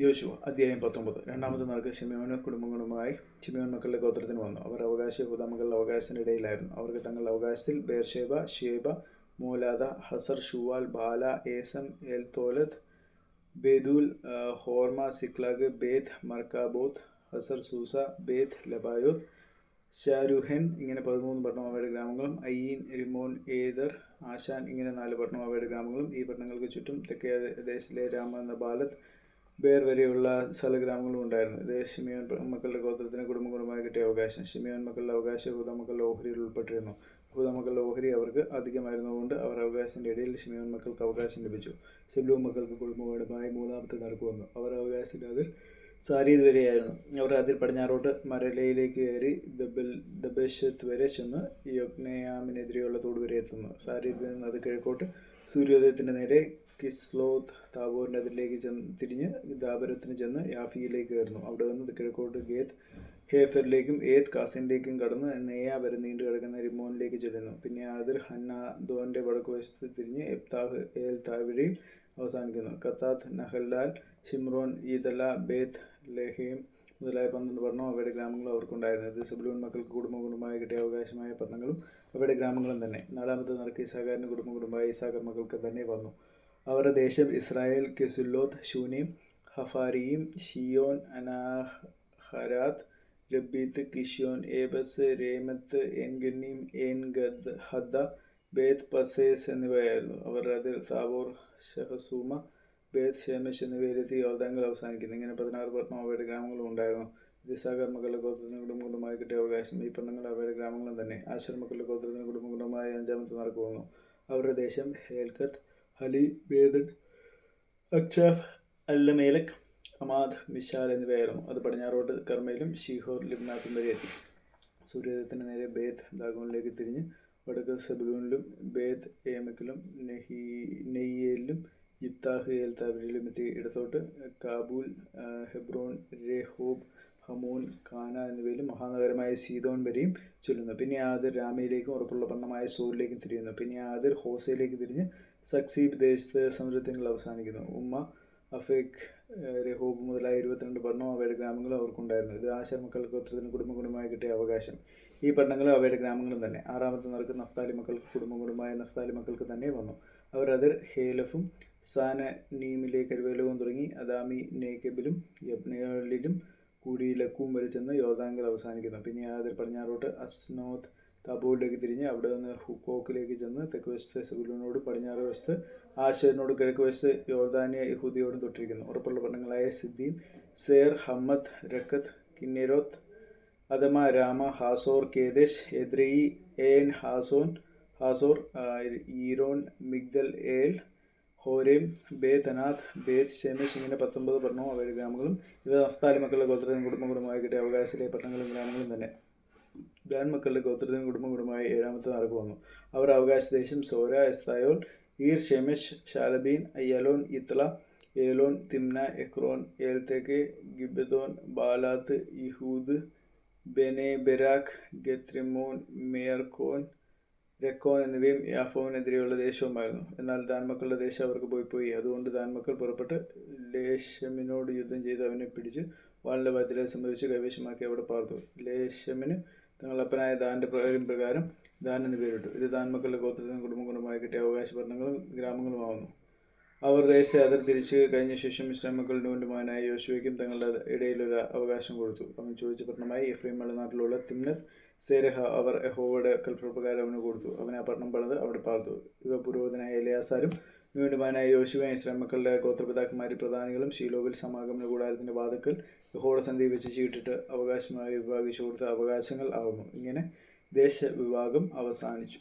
യോശുവ അധ്യായം പത്തൊമ്പത്. രണ്ടാമത് നാൾക്ക് ഷിമയോന് കുടുംബങ്ങളുമായി ഷിമയോൻ മക്കളുടെ ഗോത്രത്തിന് വന്നു. അവർ അവകാശ ഹുദമകളുടെ അവകാശത്തിനിടയിലായിരുന്നു അവർക്ക് തങ്ങളുടെ അവകാശത്തിൽ Beersheba Sheba Moladah Hazar Shual Balah Ezem Eltolad Bethul Hormah Ziklag Beth Marcaboth Hazar Susah Beth Lebaoth Sharuhen ഇങ്ങനെ പതിമൂന്ന് പട്ടണം അവയുടെ ഗ്രാമങ്ങളും അയ്യീൻ റിമോൻ ഏദർ ആശാൻ ഇങ്ങനെ നാല് പട്ടണം അവയുടെ ഗ്രാമങ്ങളും ഈ പട്ടണങ്ങൾക്ക് ചുറ്റും തെക്കേ ദേശത്തിലെ രാമ എന്ന ബാലത്ത് ബേർ വരെയുള്ള സ്ഥല ഗ്രാമങ്ങളും ഉണ്ടായിരുന്നു. ഇത് ഷിമിയോൻ മക്കളുടെ ഗോത്രത്തിന് കുടുംബങ്ങളുമായി കിട്ടിയ അവകാശം. ഷിമിയോൻ മക്കളുടെ അവകാശം ഹൂത മക്കളുടെ ഓഹരിയിൽ ഉൾപ്പെട്ടിരുന്നു. ഹൂത മക്കളുടെ ഓഹരി അവർക്ക് അധികമായിരുന്നതുകൊണ്ട് അവർ അവകാശത്തിന്റെ ഇടയിൽ ഷിമിയോൻ മക്കൾക്ക് അവകാശം ലഭിച്ചു. സെബ്ലൂ മക്കൾക്ക് കുടുംബങ്ങളുമായി മൂന്നാമത്തെ നടക്കു വന്നു. അവർ അവകാശത്തിന്റെ അതിൽ സാരീദ് വരെയായിരുന്നു. അവർ അതിൽ പടിഞ്ഞാറോട്ട് മരലയിലേക്ക് കയറി ദബൽ ദബേശത്ത് വരെ ചെന്ന് യൊഗ്നയാമിനെതിരെയുള്ള തോട് വരെ എത്തുന്നു. സാരീദിൽ നിന്ന് അത് കിഴക്കോട്ട് സൂര്യോദയത്തിന്റെ നേരെ കിസ്ലോത്ത് താബോറിന്റെ അതിലേക്ക് ചെന്ന് തിരിഞ്ഞ് ദാബരത്തിന് ചെന്ന് യാഫിയിലേക്ക് കയറുന്നു. അവിടെ വന്ന് കിഴക്കോട്ട് ഗേത്ത് ഹേഫറിലേക്കും ഏത് കാസിനിലേക്കും കടന്ന് നെയ്യ വരെ നീണ്ടു കിടക്കുന്ന റിമോനിലേക്ക് ചെല്ലുന്നു. പിന്നെ അതിൽ ഹന്നാദോന്റെ വടക്കു വശത്ത് തിരിഞ്ഞ് എബ്താഹ് ഏൽ താഴ്വരയിൽ അവസാനിക്കുന്നു. കത്താത്ത് നഹൽലാൽ ഷിമ്രോൻ ഈദല ബേത്ത് ലഹീം മുതലായ പന്ത്രണ്ട് പട്ടണം അവയുടെ ഗ്രാമങ്ങളും അവർക്കുണ്ടായിരുന്നു. ഇത് സെബുലൂൺ മക്കൾക്ക് കുടുംബകുടുംബമായി കിട്ടിയ അവകാശമായ പട്ടണങ്ങളും അവയുടെ ഗ്രാമങ്ങളും തന്നെ. നാലാമത്തെ നറുക്ക് കുടുംബ കുടുംബമായ ഇസാഖർ മക്കൾക്ക് തന്നെ വന്നു. അവരുടെ ദേശം ഇസ്രായേൽ കെസുല്ലോത്ത് ഷൂനീം ഹഫാരിയും ഷിയോൻ അനാഹരാത്ത് ലബീത്ത് കിഷ്യോൻ ഏബസ് രേമത്ത് എൻഗന്നീം എൻ ഗദ് ഹദ്ദ ബേത്ത് പസേസ് എന്നിവയായിരുന്നു. അവർ അതിൽ താബോർ ഷഹസൂമ ബേത്ത് ഷേമസ് എന്നിവയിലെത്തി യോദ്ധങ്ങൾ അവസാനിക്കുന്നു. ഇങ്ങനെ പതിനാറ് പട്ടണം അവയുടെ ഗ്രാമങ്ങളും ഉണ്ടായിരുന്നു. മക്കളുടെ ഗോത്രത്തിന് കുടുംബങ്ങളുമായി കിട്ടിയ അവകാശം ഈ പട്ടണങ്ങൾ അവയുടെ ഗ്രാമങ്ങളും തന്നെ. ആശ്രമക്കളുടെ ഗോത്രത്തിന് കുടുംബങ്ങളുമായി അഞ്ചാമത്തെ നടക്കുന്നു അവരുടെ ദേശം ഹേൽക്കത്ത് ഹലി ബേദൻ അക്ഷാഫ് അല്ലമേലക് അമാദ് മിഷാൽ എന്നിവയായിരുന്നു. അത് പടിഞ്ഞാറോട്ട് കർമ്മയിലും ഷീഹോർ ലിബ്നാത്തും വരെ എത്തി. സൂര്യോദയത്തിന് നേരെ ബേത്ത് ദാഗോണിലേക്ക് തിരിഞ്ഞ് വടക്ക് സെബുലൂണിലും ബേത്ത് ഏമക്കിലും നെഹി നെയ്യേലിലും യിപ്താഹ് എൽ താബിലും എത്തി. ഇടത്തോട്ട് കാബൂൽ ഹെബ്രോൺ രഹോബ് ഹമോൻ കാന എന്നിവയിലും മഹാനഗരമായ സീതോൻ വരെയും ചൊല്ലുന്നു. പിന്നെ ആദിർ രാമയിലേക്കും ഉറപ്പുള്ള പണ്ണമായ സോറിലേക്കും തിരിയുന്നു. പിന്നെ ആദിർ ഹോസയിലേക്ക് തിരിഞ്ഞ് സക്സീബ് ദേശത്ത് സമരത്തിങ്ങൾ അവസാനിക്കുന്നു. ഉമ്മ അഫേഖ് രഹൂബ് മുതലായ ഇരുപത്തിരണ്ട് പട്ടണവും അവയുടെ ഗ്രാമങ്ങളും അവർക്കുണ്ടായിരുന്നു. ഇത് ആശാർ മക്കൾക്ക് ഗോത്രത്തിന് കുടുംബ കുടുംബമായി കിട്ടിയ അവകാശം. ഈ പട്ടണങ്ങളും അവയുടെ ഗ്രാമങ്ങളും തന്നെ. ആറാമത്തെ നിറക്ക് നഫ്താലി മക്കൾക്ക് കുടുംബ കുടുംബമായ നഫ്താലി മക്കൾക്ക് തന്നെ വന്നു. അവർ അതിർ ഹേലഫും സാന നീമിലെ കരുവേലവും തുടങ്ങി. അദാമി നേക്കബിലും യബ്നകളിലും കൂടി ലക്കും വരെ ചെന്ന് അവസാനിക്കുന്നു. പിന്നെ അതിൽ പടിഞ്ഞാറോട്ട് അസ്നോത്ത് തബൂളിലേക്ക് തിരിഞ്ഞ് അവിടെ നിന്ന് ഹുക്കോക്കിലേക്ക് ചെന്ന് തെക്ക് വശത്ത് സെബുലോനോട് പടിഞ്ഞാറ് വശത്ത് ആശയനോട് കിഴക്ക് വശത്ത് യോർദാനിയ യഹൂദിയോടും തൊട്ടിരിക്കുന്നു. ഉറപ്പുള്ള പട്ടണങ്ങളായ Ziddim Zer Hammath Rakkath Chinnereth Adamah Ramah Hazor Kedesh Edrei En Hazon Hazor Iron Migdal El Horem Beth Anath ബേത് ഷെമേഷ് ഇങ്ങനെ പത്തൊമ്പത് പട്ടണവും അവരുടെ ഗ്രാമങ്ങളും ഇവ നഫ്താലി മക്കളുടെ ഗോത്രത്തിനും കുടുംബ കുടുംബമായി കിട്ടിയ അവകാശത്തിലെ പട്ടണങ്ങളും ഗ്രാമങ്ങളും തന്നെ. ദാൻ മക്കളുടെ ഗോത്രത്തിന് കുടുംബം കുടുംബമായി ഏഴാമത്തെ നാൾക്ക് വന്നു. അവർ അവകാശ ദേശം Zorah Eshtaol Ir Shemesh Shaalabbin Aijalon Ithlah Elon Timnah Ekron Eltekeh Gibbethon Baalath Jehud Bene Berak Gath Rimmon Me Jarkon Rakkon എന്നിവയും യാഫോവിനെതിരെയുള്ള ദേശവുമായിരുന്നു. എന്നാൽ ദാൻമക്കളുടെ ദേശം അവർക്ക് പോയി പോയി അതുകൊണ്ട് ദാൻമക്കൾ പുറപ്പെട്ട് ലേശമിനോട് യുദ്ധം ചെയ്ത് അവനെ പിടിച്ച് വാളിന്റെ ബാധ്യതയെ സംബന്ധിച്ച് കൈവശമാക്കി അവിടെ പാർത്തു. ലേശമിന് തങ്ങളുടെ ദാന്റെ പ്രകാരം ദാൻ എന്ന് പേരിട്ടു. ഇത് ദാൻ മക്കളുടെ ഗോത്രത്തിനും കുടുംബങ്ങളുമായി കിട്ടിയ അവകാശ ഗ്രാമങ്ങളും ഗ്രാമങ്ങളുമാവുന്നു. അവർ ദേശത്തെ അതിർ തിരിച്ച് കഴിഞ്ഞ ശേഷം ഇസ്ലാം മക്കളുടെ മകനായ യോശുവയ്ക്കും തങ്ങളുടെ ഇടയിലൊരു അവകാശം കൊടുത്തു. അവൻ ചോദിച്ച പട്ടണമായി എഫ്രീം നാട്ടിലുള്ള തിമ്നത്ത് സേരഹ അവർ യഹോവയുടെ കൽപ്രപ്രകാരം അവന് കൊടുത്തു. അവൻ ആ പട്ടണം പണിത് അവിടെ പാർത്തു. ഇവ പുരോഹിതനായ എലിയാസാരും ന്യൂനമാനായ യോശുവ ഇസ്ലാം മക്കളുടെ ഗോത്രപിതാക്കന്മാരും പ്രധാനികളും ഷീലോവിൽ സമാഗമന കൂടാരത്തിന്റെ വാതുക്കൽ യഹോയുടെ സന്ധി വെച്ച് ചീട്ടിട്ട് അവകാശമായി വിഭാഗിച്ചു കൊടുത്ത അവകാശങ്ങൾ ആകുന്നു. ഇങ്ങനെ ദേശവിഭാഗം അവസാനിച്ചു.